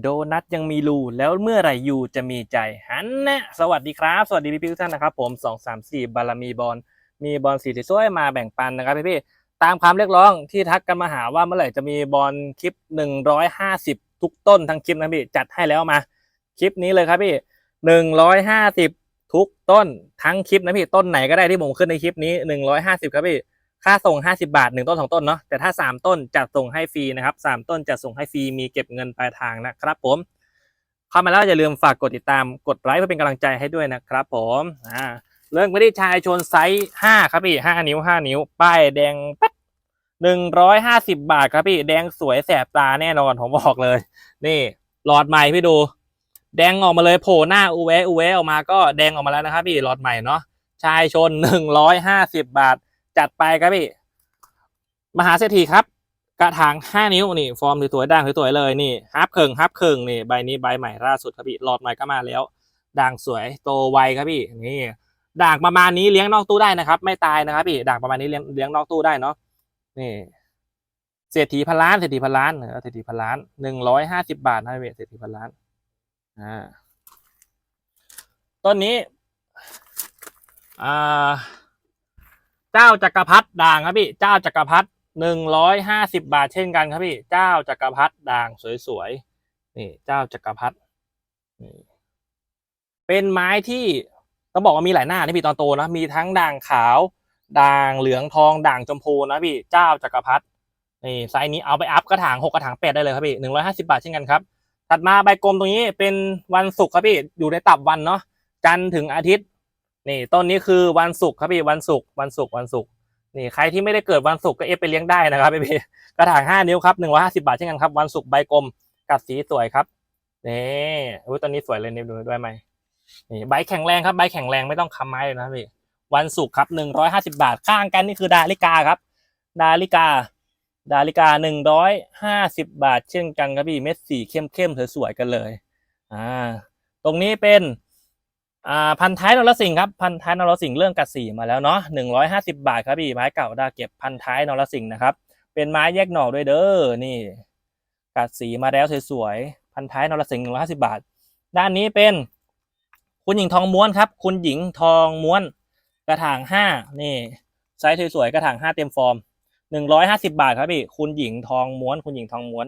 โดนัทยังมีรูแล้วเมื่อไหร่ยูจะมีใจฮันนะสวัสดีครับ สวัสดีพี่พี่ทุกท่านนะครับ ผมสองสามสี่บารมีบอลมีบอลสีสวยมาแบ่งปันนะครับพี่พี่ตามความเรียกร้องที่ทักกันมาหาว่าเมื่อไหร่จะมีบอลคลิปหนึ่งร้อยห้าสิบทุกต้นทั้งคลิปนะพี่จัดให้แล้วมาคลิปนี้เลยครับพี่หนึ่งร้อยห้าสิบทุกต้นทั้งคลิปนะพี่ต้นไหนก็ได้ที่ผมขึ้นในคลิปนี้หนึ่งร้อยห้าสิบครับพี่ ค่าส่ง 50 บาท 1 ต้น 2 ต้นเนาะแต่ถ้า 3 ต้นจะส่งให้ฟรีนะครับ3ต้นจะส่งให้ฟรีมีเก็บเงินปลายทางนะครับผมเข้ามาแล้วอย่าลืมฝากกดติดตามกดไลค์เพื่อเป็นกำลังใจให้ด้วยนะครับผมอ่าเรื่องไม่ได้ชายชนไซส์5ครับพี่5นิ้ว 5 นิ้ว ป้ายแดงปั๊ด150 บาทครับพี่แดงสวยแสบตาแน่นอนผมบอกเลย นี่หลอดใหม่พี่ดู แดงออกมาเลยโผล่หน้าอูแวอูแวออกมาก็แดงออกมาแล้วนะครับพี่หลอดใหม่เนาะชายชน 150 บาท จัดไปครับพี่ มหาเศรษฐีครับ กระถางห้านิ้วนี่ฟอร์มสวยๆด่างสวยๆเลยนี่ฮับเคิงฮับเคิงนี่ใบนี้ใบใหม่ล่าสุดครับพี่หลอดใหม่ก็มาแล้ว ด่างสวยโตไวครับพี่นี่ด่างประมาณนี้เลี้ยงนอกตู้ได้นะครับ ไม่ตายนะครับพี่ด่างประมาณนี้เลี้ยงเลี้ยงนอกตู้ได้เนาะนี่เศรษฐีพันล้านเศรษฐีพันล้านเออเศรษฐีพันล้านหนึ่งร้อยห้าสิบบาทนะพี่เศรษฐีพันล้านอ่าต้นนี้อ่า เจ้าจักรพรรดิด่างครับพี่ เจ้าจักรพรรดิหนึ่งร้อยห้าสิบาทเช่นกันครับพี่ เจ้าจักรพรรดิด่างสวยๆ นี่เจ้าจักรพรรดินี่เป็นไม้ที่ต้องบอกว่ามีหลายหน้าที่พี่ตอนโตนะ มีทั้งด่างขาว ด่างเหลืองทอง ด่างชมพูนะพี่ เจ้าจักรพรรดิ นี่ไซส์นี้เอาไปอัพกระถางหกกระถางแปดได้เลยครับพี่หนึ่งร้อยห้าสิบาทเช่นกันครับ ถัดมาใบกลมตรงนี้เป็นวันศุกร์ครับพี่ อยู่ในตับวันเนาะ จันทร์ถึงอาทิตย์ นี่ต้นนี้คือวันศุกร์ครับพี่วันศุกร์วันศุกร์วันศุกร์นี่ใครที่ไม่ได้เกิดวันศุกร์ก็เอฟไปเลี้ยงได้นะครับพี่พี่กระถางห้านิ้วครับหนึ่งร้อยห้าสิบาทเช่นกันครับวันศุกร์ใบกลมกัดสีสวยครับนี่อุ้ยต้นนี้สวยเลยนี่ดูด้วยไหมนี่ใบแข็งแรงครับใบแข็งแรงไม่ต้องค้ำไม้เลยนะพี่วันศุกร์ครับหนึ่งร้อยห้าสิบาทข้างกันนี่คือดาลิกาครับ ดาลิกา ดาลิกาหนึ่งร้อยห้าสิบบาท เช่นกันครับพี่เม็ดสีเข้มๆสวยๆกันเลย อ่า ตรงนี้เป็น พันท้ายนรสิงห์ครับพันท้ายนรสิงห์เรื่องกัดสีมาแล้วเนาะหนึ่งร้อยห้าสิบาทครับพี่ไม้เก่าดาเก็บพันท้ายนรสิงห์นะครับ เป็นไม้แยกหน่อด้วยเด้อนี่กัดสีมาแล้วสวยๆพันท้ายนรสิงห์หนึ่งร้อยห้าสิบาท ด้านนี้เป็นคุณหญิงทองม้วนครับ คุณหญิงทองม้วน กระถางห้านี่ไซส์สวยๆกระถางห้าเต็มฟอร์มหนึ่งร้อยห้าสิบาทครับพี่คุณหญิงทองม้วน คุณหญิงทองม้วน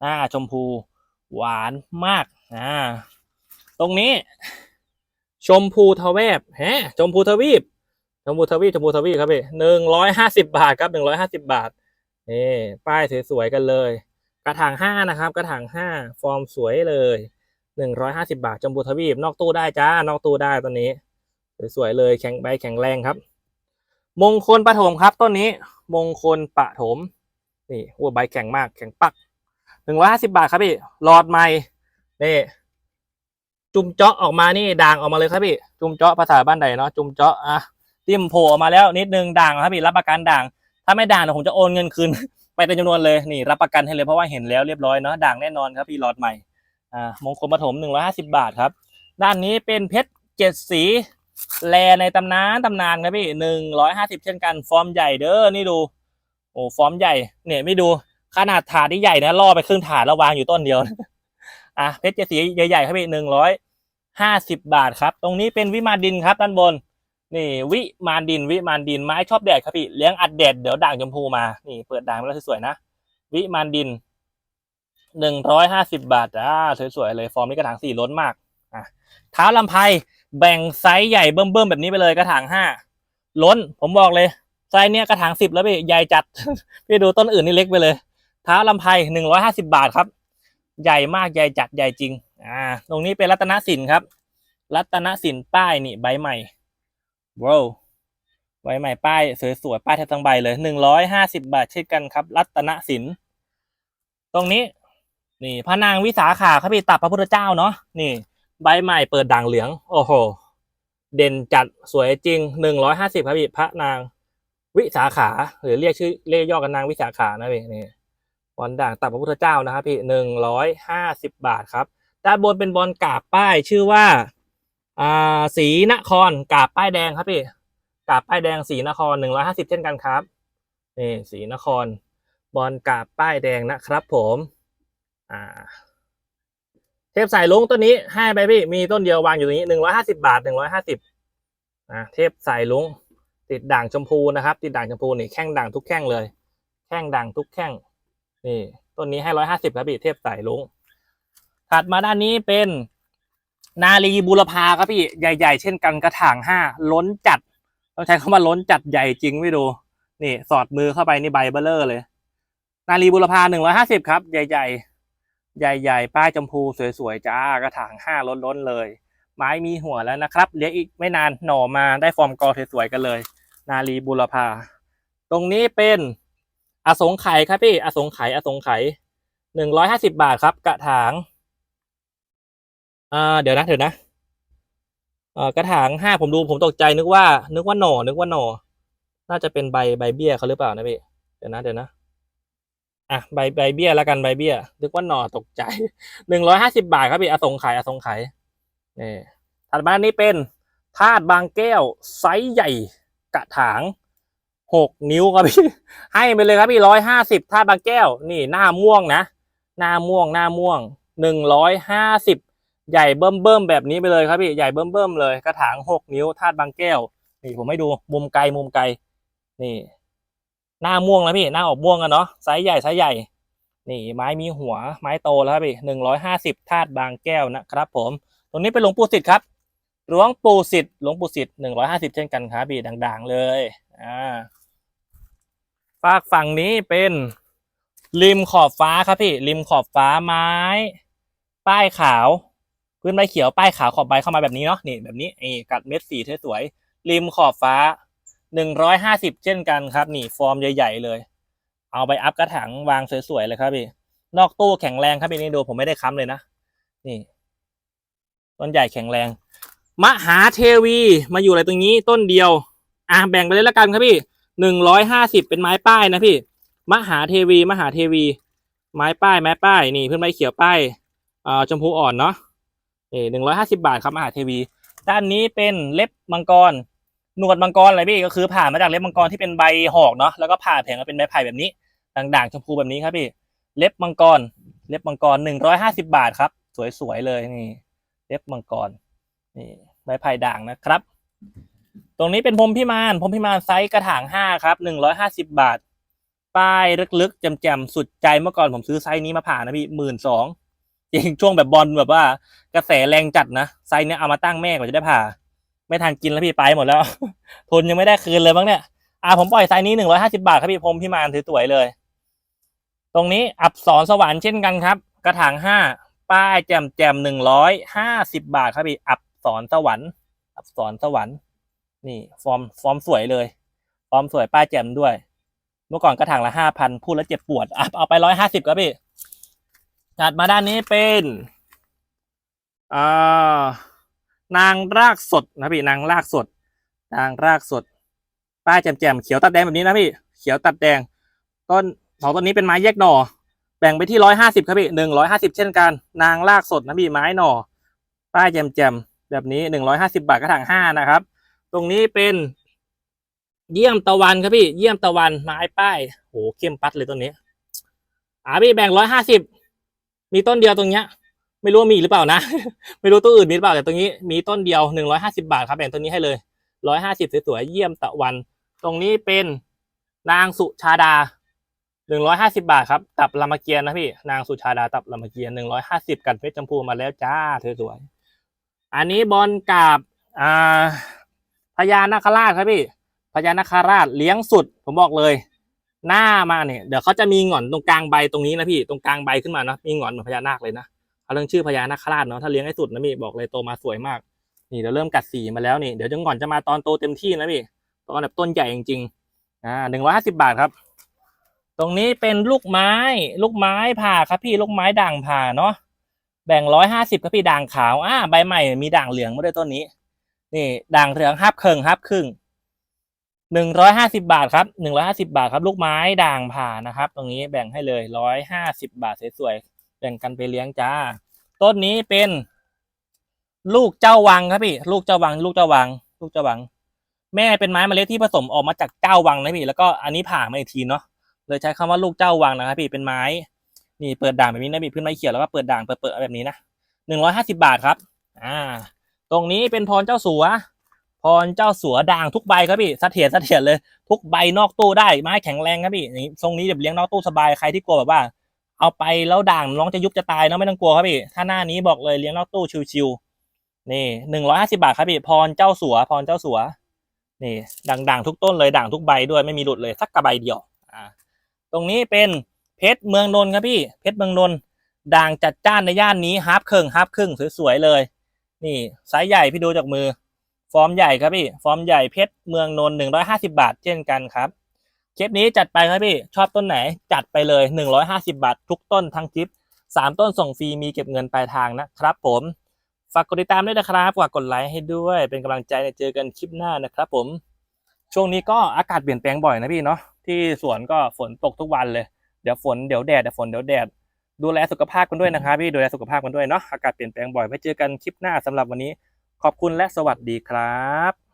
หน้าชมพู หวานมากอ่าตรงนี้ ชมพูทวีปแฮะชมพูทวีปชมพูทวีปชมพูทวีปครับพี่หนึ่งร้อยห้าสิบาทครับหนึ่งร้อยห้าสิบาทนี่ป้ายสวยๆกันเลย กระถางห้านะครับ กระถางห้าฟอร์มสวยเลยหนึ่งร้อยห้าสิบาทชมพูทวีปนอกตู้ได้จ้านอกตู้ได้ตัวนี้ สวยๆเลยแข็งใบแข็งแรงครับ มงคลปฐมครับต้นนี้ มงคลปฐมนี่โอ้ใบแข็งมากแข็งปักหนึ่งร้อยห้าสิบาทครับพี่หลอดใหม่นี่ จุ่มเจาะออกมานี่ด่างออกมาเลยครับพี่ จุ่มเจาะภาษาบ้านใดเนาะจุ่มเจาะอะติมโผล่ออกมาแล้วนิดนึงด่างครับพี่รับประกันด่าง ถ้าไม่ด่างเดี๋ยวผมจะโอนเงินคืน ไปเต็มจำนวนเลยนี่รับประกันให้เลยเพราะว่าเห็นแล้วเรียบร้อยเนาะด่างแน่นอนครับพี่หลอดใหม่อ่ามงคลปฐมหนึ่งร้อยห้าสิบาทครับ ด้านนี้เป็นเพชรเจ็ดสีแลในตำนานตำนานครับพี่หนึ่งร้อยห้าสิบเช่นกันฟอร์มใหญ่เด้อนี่ดูโอ้ฟอร์มใหญ่เนี่ยไม่ดูขนาดถาดที่ใหญ่นะล่อไปครึ่งถาดแล้ววางอยู่ต้นเดียว อะเพชรเจสีใหญ่ๆครับพี่หนึ่งร้อยห้าสิบบาทครับ ตรงนี้เป็นวิมานดินครับด้านบน นี่วิมานดินวิมานดินไม้ชอบแดดครับพี่เลี้ยงอัดแดดเดี๋ยวด่างชมพูมา นี่เปิดด่างมาแล้วสวยๆนะ วิมานดินหนึ่งร้อยห้าสิบบาทอ่าสวยๆเลยฟอร์มนี้กระถางสี่ล้นมากอะเท้าลำไพแบ่งไซส์ใหญ่เบิ่มๆแบบนี้ไปเลยกระถางห้าล้น ผมบอกเลยไซส์เนี้ยกระถางสิบแล้วพี่ใหญ่จัด พี่ดูต้นอื่นนี่เล็กไปเลย เท้าลำไพหนึ่งร้อยห้าสิบาทครับ ใหญ่มากใหญ่จัดใหญ่จริง อ่า ตรงนี้เป็นรัตนสินครับ รัตนสินป้ายนี่ใบใหม่ว้าวใบใหม่ป้ายสวยๆป้ายแทบทั้งใบเลยหนึ่งร้อยห้าสิบาทเช่นกันครับ รัตนสินตรงนี้ นี่พระนางวิสาขาครับพี่ตับพระพุทธเจ้าเนาะนี่ ใบใหม่เปิดด่างเหลือง โอ้โห เด่นจัดสวยจริงหนึ่งร้อยห้าสิบครับพี่พระนางวิสาขา หรือเรียกชื่อเรียกย่อกันนางวิสาขานะพี่นี่ บอลด่างตับพระพุทธเจ้านะครับพี่หนึ่งร้อยห้าสิบบาทครับด้านบนเป็นบอลกาบป้ายชื่อว่าอ่าสีนครกาบป้ายแดงครับพี่กาบป้ายแดงสีนครหนึ่งร้อยห้าสิบเช่นกันครับนี่สีนคร บอลกาบป้ายแดงนะครับผมอ่าเทพสายลุงต้นนี้ให้ไปพี่มีต้นเดียววางอยู่ตรงนี้หนึ่งร้อยห้าสิบาทหนึ่งร้อยห้าสิบอ่าเทพสายลุงติดด่างชมพูนะครับ ติดด่างชมพูนี่แข้งด่างทุกแข้งเลย แข้งด่างทุกแข้ง นี่ ต้นนี้ให้ร้อยห้าสิบครับพี่เทพสายลุงถัดมาด้านนี้เป็นนาลีบุรพาครับพี่ใหญ่ ๆ เช่นกันกระถางห้าล้นจัด ต้องใช้คำว่าล้นจัดใหญ่จริงไม่ดู นี่ สอดมือเข้าไปนี่ใบเบลเลอร์เลย นาลีบุรพาหนึ่งร้อยห้าสิบครับ ใหญ่ ๆ ใหญ่ ๆ ป้ายชมพูสวย ๆ จ้ากระถางห้าล้นๆเลย ไม้มีหัวแล้วนะครับเลี้ยงอีกไม่นานหน่อมาได้ฟอร์มกอสวยๆกันเลย นาลีบุรพา ตรงนี้เป็น อสงไขยครับพี่อสงไขยอสงไขยหนึ่งร้อยห้าสิบาทครับ กระถางอ่าเดี๋ยวนะเดี๋ยวนะเอ่อกระถางห้าผมดูผมตกใจนึกว่า นึกว่าหน่อนึกว่าหน่อน่าจะเป็นใบใบเบี้ยเขาหรือเปล่านะพี่เดี๋ยวนะเดี๋ยวนะอะใบใบเบี้ยแล้วกันใบเบี้ยนึกว่าหน่อตกใจหนึ่งร้อยห้าสิบาทครับพี่อสงไขยอสงไขยนี่ถัดมานนี้เป็นธาตุบางแก้วไซส์ใหญ่กระถาง หกนิ้วครับพี่ ให้ไปเลยครับพี่ร้อยห้าสิบธาตุบางแก้ว นี่หน้าม่วงนะ หน้าม่วงหน้าม่วงหนึ่งร้อยห้าสิบใหญ่เบิ่มเบิ่มแบบนี้ไปเลยครับพี่ใหญ่เบิ่มเบิ่มเลยกระถางหกนิ้วธาตุบางแก้ว นี่ผมให้ดูมุมไกลมุมไกล นี่ หน้าม่วงแล้วพี่หน้าออกม่วงกันเนาะไซส์ใหญ่ไซส์ใหญ่ นี่ไม้มีหัวไม้โตแล้วครับพี่หนึ่งร้อยห้าสิบธาตุบางแก้วนะครับ ผมตรงนี้เป็นหลวงปู่สิทธิ์ครับหลวงปู่สิทธิ์หลวงปู่สิทธิ์หนึ่งร้อยห้าสิบเช่นกันครับพี่ด่างๆ เลยอ่า ฝากฝั่งนี้เป็นริมขอบฟ้าครับพี่ ริมขอบฟ้าไม้ ป้ายขาวพื้นใบเขียวป้ายขาวขอบใบเข้ามาแบบนี้เนาะนี่แบบนี้นี่กัดเม็ดสีสวยๆริมขอบฟ้าหนึ่งร้อยห้าสิบเช่นกันครับ นี่ฟอร์มใหญ่ๆเลย เอาไปอัพกระถางวางสวยๆเลยครับพี่นอกตู้แข็งแรงครับพี่นี่ดูผมไม่ได้ค้ำเลยนะนี่ต้นใหญ่แข็งแรง มหาเทวีมาอยู่อะไรตรงนี้ต้นเดียว อะแบ่งไปเลยละกันครับพี่ หนึ่งร้อยห้าสิบเป็นไม้ป้ายนะพี่ มหาเทวี มหาเทวี ไม้ป้าย ไม้ป้าย นี่เพื่อนใบเขียวป้ายอ่าชมพูอ่อนเนาะเอหนึ่งร้อยห้าสิบาทครับมหาเทวี ด้านนี้เป็นเล็บมังกร หนวดมังกรอะไรพี่ ก็คือผ่ามาจากเล็บมังกรที่เป็นใบหอกเนาะ แล้วก็ผ่าแผงมาเป็นใบไผ่แบบนี้ ด่างๆชมพูแบบนี้ครับพี่ เล็บมังกร เล็บมังกรหนึ่งร้อยห้าสิบาทครับ สวยๆเลยนี่ เล็บมังกร นี่ใบไผ่ด่างนะครับ ตรงนี้เป็นพรมพิมานพรมพิมานไซส์กระถางห้าครับหนึ่งร้อยห้าสิบบาท ป้ายลึกๆแจ่มๆสุดใจเมื่อก่อนผมซื้อไซส์นี้มาผ่านนะพี่หมื่นสองจริงช่วงแบบบอลแบบว่า กระแสแรงจัดนะไซส์เนี้ยเอามาตั้งแม่กว่าจะได้ผ่า ไม่ทันกินแล้วพี่ไปหมดแล้ว ทุนยังไม่ได้คืนเลยบ้างเนี่ยอ่าผมปล่อยไซส์นี้หนึ่งร้อยห้าสิบาทครับพี่พรมพิมานถือสวยเลย ตรงนี้อับสอนสวรรค์เช่นกันครับ กระถางห้าป้ายแจมแจมหนึ่งร้อยห้าสิบบาทครับพี่อับสอนสวรรค์อับสอนสวรรค์ นี่ฟอร์มฟอร์มสวยเลย ฟอร์มสวยป้ายแจมด้วย เมื่อก่อนกระถางละห้าพันพูดแล้วเจ็บปวดอะเอาไปร้อยห้าสิบครับพี่ถัดมาด้านนี้เป็นอ่านางรากสดนะพี่นางรากสด นางรากสด ป้ายแจ่มๆเขียวตัดแดงแบบนี้นะพี่เขียวตัดแดง ต้นสองต้นนี้เป็นไม้แยกหน่อ แบ่งไปที่ร้อยห้าสิบครับพี่หนึ่งร้อยห้าสิบเช่นกัน นางรากสดนะพี่ไม้หน่อ ป้ายแจ่มๆแบบนี้หนึ่งร้อยห้าสิบาทกระถางห้านะครับ ตรงนี้เป็น เยี่ยมตะวันครับพี่ เยี่ยมตะวันไม้ป้ายโหเข้มปัดเลยต้นนี้อ่าพี่แบ่งร้อยห้าสิบมีต้นเดียวตรงเนี้ย ไม่รู้มีหรือเปล่านะ ไม่รู้ตัวอื่นมีหรือเปล่าแต่ตรงนี้มีต้นเดียวหนึ่งร้อยห้าสิบาทครับแบ่งต้นนี้ให้เลยร้อยห้าสิบสวยๆเยี่ยมตะวัน ตรงนี้เป็นนางสุชาดาหนึ่งร้อยห้าสิบาทครับตับลำมะเกียนนะพี่นางสุชาดาตับลำมะเกียนหนึ่งร้อยห้าสิบกันเพชรจมพูมาแล้วจ้าเธอสวยอันนี้บอลกับอ่า ญานาคราชครับพี่พญานาคราชเลี้ยงสุด ผมบอกเลย หน้ามาเนี่ยเดี๋ยวเขาจะมีหงอนตรงกลางใบตรงนี้นะพี่ตรงกลางใบขึ้นมานะมีหงอนเหมือนพญานาคเลยนะเขาเรื่องชื่อพญานาคราชเนาะถ้าเลี้ยงให้สุดนะพี่บอกเลยโตมาสวยมาก นี่เดี๋ยวเริ่มกัดสีมาแล้วนี่เดี๋ยวจังหงอนจะมาตอนโตเต็มที่นะพี่ตอนแบบต้นใหญ่จริงๆอ่าหนึ่งร้อยห้าสิบบาทครับตรงนี้เป็นลูกไม้ ลูกไม้ผ่าครับพี่ลูกไม้ด่างผ่าเนาะแบ่งร้อยห้าสิบครับพี่ด่างขาวอ่าใบใหม่มีด่างเหลืองมาด้วยต้นนี้ นี่ด่างเหลืองฮับเคิงฮับครึ่งหนึ่งร้อยห้าสิบาทครับหนึ่งร้อยห้าสิบาทครับ ลูกไม้ด่างผ่านะครับ ตรงนี้แบ่งให้เลยร้อยห้าสิบาทสวยๆแบ่งกันไปเลี้ยงจ้า ต้นนี้เป็น ลูกเจ้าวังครับพี่ ลูกเจ้าวัง ลูกเจ้าวัง ลูกเจ้าวัง แม่เป็นไม้เมล็ดที่ผสมออกมาจากเจ้าวังนะพี่ แล้วก็อันนี้ผ่ามาอีกทีเนาะเลยใช้คำว่าลูกเจ้าวังนะครับพี่เป็นไม้ นี่เปิดด่างแบบนี้นะพี่พื้นไม้เขียวแล้วก็เปิดด่างเปิดเปิดแบบนี้นะหนึ่งร้อยห้าสิบาทครับ อ่า ตรงนี้เป็นพรเจ้าสัว พรเจ้าสัวด่างทุกใบครับพี่เสถียรเสถียรเลย ทุกใบนอกตู้ได้ไม้แข็งแรงครับพี่นี่ทรงนี้เดี๋ยวเลี้ยงนอกตู้สบายใครที่กลัวแบบว่า เอาไปแล้วด่างน้องจะยุบจะตายเนาะไม่ต้องกลัวครับพี่ถ้าหน้านี้บอกเลยเลี้ยงนอกตู้ชิวๆนี่หนึ่งร้อยห้าสิบาทครับพี่พรเจ้าสัว พรเจ้าสัว นี่ด่างๆทุกต้นเลยด่างทุกใบด้วยไม่มีหลุดเลยสักกระใบเดียวอ่าตรงนี้เป็นเพชรเมืองนนท์ครับพี่เพชรเมืองนนท์ด่างจัดจ้านในย่านนี้ฮาร์ปครึ่งฮาร์ปครึ่งสวยๆเลย นี่ไซส์ใหญ่พี่ดูจากมือ ฟอร์มใหญ่ครับพี่ ฟอร์มใหญ่เพชรเมืองนนท์หนึ่งร้อยห้าสิบาทเช่นกันครับคลิปนี้จัดไปครับพี่ ชอบต้นไหนจัดไปเลยหนึ่งร้อยห้าสิบาท ทุกต้นทั้งคลิปสามต้นส่งฟรีมีเก็บเงินปลายทางนะครับ ผมฝากกดติดตามด้วยนะครับฝากกดไลค์ให้ด้วย เป็นกำลังใจในเจอกันคลิปหน้านะครับ ผม ช่วงนี้ก็อากาศเปลี่ยนแปลงบ่อยนะพี่เนาะที่สวนก็ฝนตกทุกวันเลย เดี๋ยวฝนเดี๋ยวแดดเดี๋ยวฝนเดี๋ยวแดด ดูแลสุขภาพกันด้วยนะครับพี่ดูแลสุขภาพกันด้วยเนาะอากาศเปลี่ยนแปลงบ่อยไว้เจอกันคลิปหน้าสำหรับวันนี้ ขอบคุณและสวัสดีครับ